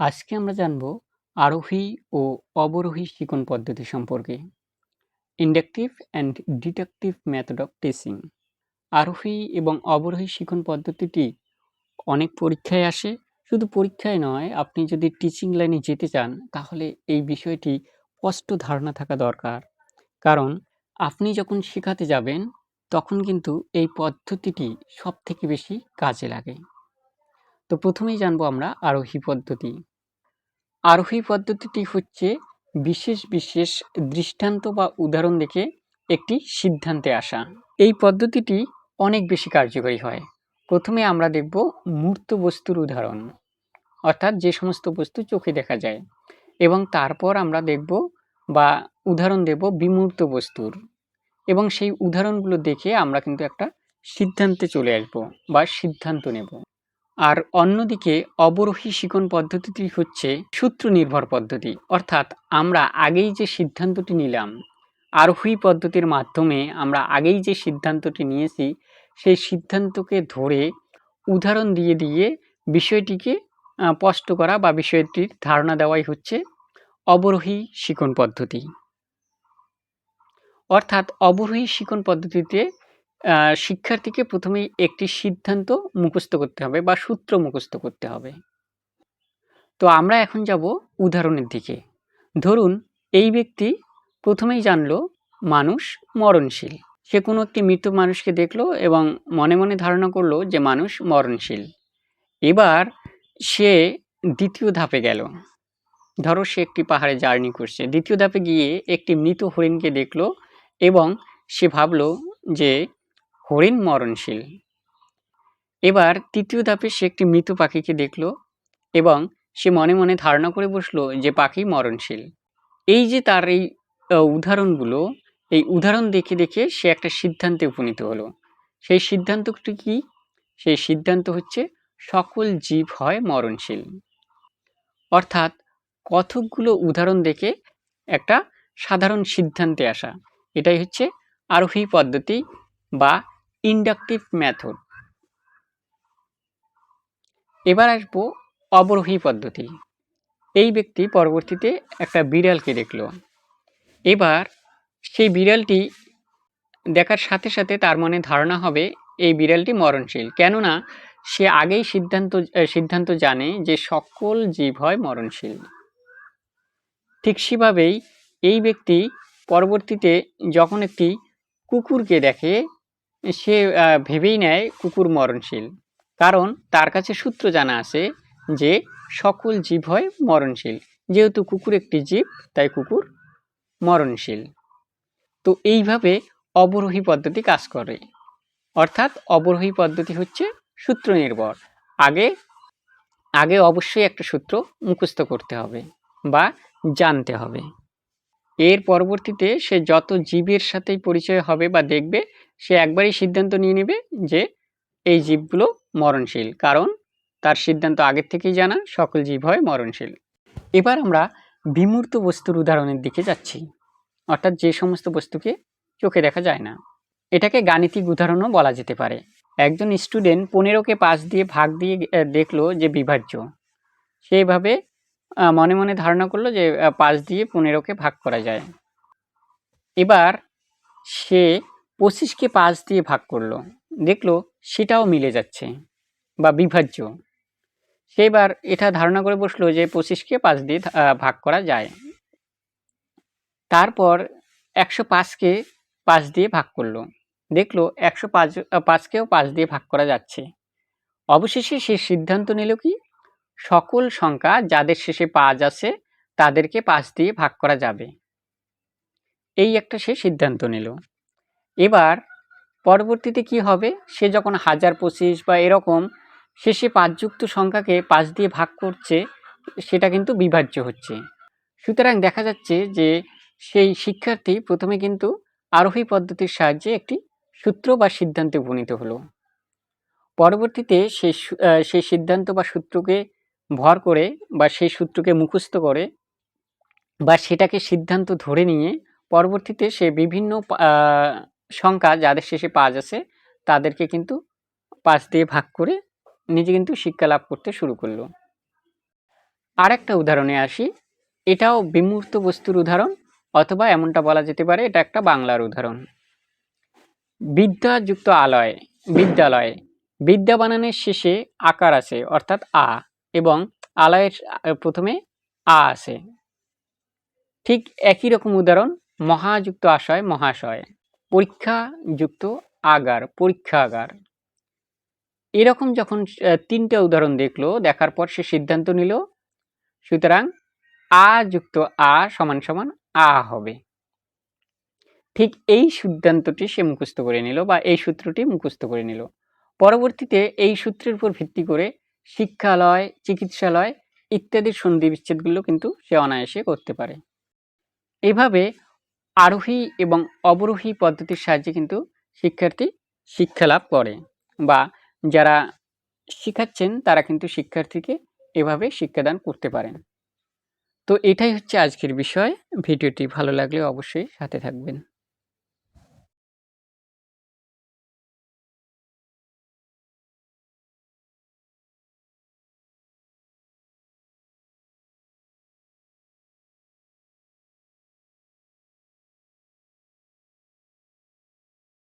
আজকে আমরা জানব আরোহী ও অবরোহী শিখন পদ্ধতি সম্পর্কে। Inductive and deductive method of teaching আরোহী এবং অবরোহী শিখন পদ্ধতিটি অনেক পরীক্ষায় আসে। শুধু পরীক্ষায় নয়, আপনি যদি টিচিং লাইনে যেতে চান, তাহলে এই বিষয়টি স্পষ্ট ধারণা থাকা দরকার। কারণ আপনি যখন শেখাতে যাবেন, তখন কিন্তু এই পদ্ধতিটি সব থেকে বেশি কাজে লাগে। তো প্রথমেই জানব আমরা আরোহী পদ্ধতি। আরোহী পদ্ধতিটি হচ্ছে বিশেষ বিশেষ দৃষ্টান্ত বা উদাহরণ দেখে একটি সিদ্ধান্তে আসা। এই পদ্ধতিটি অনেক বেশি কার্যকরী হয়। প্রথমে আমরা দেখব মূর্ত বস্তুর উদাহরণ, অর্থাৎ যে সমস্ত বস্তু চোখে দেখা যায়, এবং তারপর আমরা দেখব বা উদাহরণ দেব বিমূর্ত বস্তুর, এবং সেই উদাহরণগুলো দেখে আমরা কিন্তু একটা সিদ্ধান্তে চলে আসব বা সিদ্ধান্ত নেব। আর অন্যদিকে অবরোহী শিখন পদ্ধতিটি হচ্ছে সূত্র নির্ভর পদ্ধতি। অর্থাৎ আমরা আগেই যে সিদ্ধান্তটি নিলাম, আরোহী পদ্ধতির মাধ্যমে আমরা আগেই যে সিদ্ধান্তটি নিয়েছি, সেই সিদ্ধান্তকে ধরে উদাহরণ দিয়ে দিয়ে বিষয়টিকে স্পষ্ট করা বা বিষয়টির ধারণা দেওয়াই হচ্ছে অবরোহী শিখন পদ্ধতি। অর্থাৎ অবরোহী শিখন পদ্ধতিতে শিক্ষার্থীকে প্রথমেই একটি সিদ্ধান্ত মুখস্থ করতে হবে বা সূত্র মুখস্থ করতে হবে। তো আমরা এখন যাব উদাহরণের দিকে। ধরুন, এই ব্যক্তি প্রথমেই জানলো মানুষ মরণশীল। সে কোনো একটি মৃত মানুষকে দেখল এবং মনে মনে ধারণা করল যে মানুষ মরণশীল। এবার সে দ্বিতীয় ধাপে গেল। ধরো সে একটি পাহাড়ে জার্নি করছে। দ্বিতীয় ধাপে গিয়ে একটি মৃত হরিণকে দেখল এবং সে ভাবলো যে হরিণ মরণশীল। এবার তৃতীয় ধাপে সে একটি মৃত পাখিকে দেখল এবং সে মনে মনে ধারণা করে বসল যে পাখি মরণশীল। এই যে তার এই উদাহরণগুলো, এই উদাহরণ দেখে দেখে সে একটা সিদ্ধান্তে উপনীত হলো। সেই সিদ্ধান্তটি কি? সেই সিদ্ধান্ত হচ্ছে সকল জীব হয় মরণশীল। অর্থাৎ কতকগুলো উদাহরণ দেখে একটা সাধারণ সিদ্ধান্তে আসা। এটাই হচ্ছে আরোহী পদ্ধতি বা ইন্ডাকটিভ মেথড। এবার আসব অবরোহী পদ্ধতি। এই ব্যক্তি পরবর্তীতে একটা বিড়ালকে দেখল। এবার সেই বিড়ালটি দেখার সাথে সাথে তার মনে ধারণা হবে, এই বিড়ালটি মরণশীল। কেননা সে আগেই সিদ্ধান্ত সিদ্ধান্ত জানে যে সকল জীব হয় মরণশীল। ঠিক সেভাবেই এই ব্যক্তি পরবর্তীতে যখন একটি কুকুরকে দেখে সে ভেবেই নেয় কুকুর মরণশীল। কারণ তার কাছে সূত্র জানা আছে যে সকল জীব হয় মরণশীল। যেহেতু কুকুর একটি জীব, তাই কুকুর মরণশীল। তো এইভাবে অবরোহী পদ্ধতি কাজ করে। অর্থাৎ অবরোহী পদ্ধতি হচ্ছে সূত্র নির্ভর। আগে আগে অবশ্যই একটা সূত্র মুখস্থ করতে হবে বা জানতে হবে। এর পরবর্তীতে সে যত জীবের সাথেই পরিচয় হবে বা দেখবে সে একবারই সিদ্ধান্ত নিয়ে নেবে যে এই জীবগুলো মরণশীল, কারণ তার সিদ্ধান্ত আগের থেকেই জানা, সকল জীব হয় মরণশীল। এবার আমরা বিমূর্ত বস্তুর উদাহরণের দিকে যাচ্ছি। অর্থাৎ যে সমস্ত বস্তুকে চোখে দেখা যায় না, এটাকে গাণিতিক উদাহরণও বলা যেতে পারে। একজন স্টুডেন্ট পনেরোকে পাঁচ দিয়ে ভাগ দিয়ে দেখল যে বিভাজ্য। সেইভাবে মনে মনে ধারণা করল যে পাঁচ দিয়ে পনেরোকে ভাগ করা যায়। এবার সে পঁচিশকে পাঁচ দিয়ে ভাগ করল। দেখল সেটাও মিলে যাচ্ছে বা বিভাজ্য। সে এবার এটা ধারণা করে বসল যে পঁচিশকে পাঁচ দিয়ে ভাগ করা যায়। তারপর একশো পাঁচকে পাঁচ দিয়ে ভাগ করল। দেখল একশো পাঁচ পাঁচকেও পাঁচ দিয়ে ভাগ করা যাচ্ছে। অবশেষে সে সিদ্ধান্ত নিল কি, সকল সংখ্যা যাদের শেষে পাঁচ আছে তাদেরকে পাঁচ দিয়ে ভাগ করা যাবে। এই একটা সে সিদ্ধান্ত নিল। এবার পরবর্তীতে কি হবে? সে যখন হাজার পঁচিশ বা এরকম শেষে পাঁচযুক্ত সংখ্যাকে পাঁচ দিয়ে ভাগ করছে, সেটা কিন্তু বিভাজ্য হচ্ছে। সুতরাং দেখা যাচ্ছে যে সেই শিক্ষার্থী প্রথমে কিন্তু আরোহী পদ্ধতির সাহায্যে একটি সূত্র বা সিদ্ধান্তে উপনীত হলো। পরবর্তীতে সেই সেই সিদ্ধান্ত বা সূত্রকে ভর করে বা সেই সূত্রকে মুখস্থ করে বা সেটাকে সিদ্ধান্ত ধরে নিয়ে পরবর্তীতে সে বিভিন্ন সংখ্যা যাদের শেষে পাঁচ আছে, তাদেরকে কিন্তু পাঁচ দিয়ে ভাগ করে নিজে কিন্তু শিক্ষা লাভ করতে শুরু করল। আরেকটা উদাহরণে আসি। এটাও বিমূর্ত বস্তুর উদাহরণ অথবা এমনটা বলা যেতে পারে, এটা একটা বাংলার উদাহরণ। বিদ্যাযুক্ত আলয়, বিদ্যালয়, বিদ্যা বানানের শেষে আকার আছে, অর্থাৎ আ এবং আলয়ের প্রথমে আ আছে। ঠিক একই রকম উদাহরণ, মহাযুক্ত আশয়, মহাশয়। পরীক্ষাযুক্ত আগার পরীক্ষাগার এরকম যখন তিনটা উদাহরণ দেখল, দেখার পর সে সিদ্ধান্ত নিল, সুতরাং আ যুক্ত আ সমান সমান আ হবে। ঠিক এই সিদ্ধান্তটি সে মুখস্থ করে নিল বা এই সূত্রটি মুখস্থ করে নিল। পরবর্তীতে এই সূত্রের উপর ভিত্তি করে শিক্ষালয়, চিকিৎসালয় ইত্যাদি সন্ধি বিচ্ছেদগুলো কিন্তু সে অনায়াসে করতে পারে। এইভাবে আরোহী এবং অবরোহী পদ্ধতির সাহায্যে কিন্তু শিক্ষার্থী শিক্ষা লাভ করে বা যারা শিখাচ্ছেন তারা কিন্তু শিক্ষার্থীকে এভাবে শিক্ষাদান করতে পারেন। তো এটাই হচ্ছে আজকের বিষয়। ভিডিওটি ভালো লাগলে অবশ্যই সাথে থাকবেন।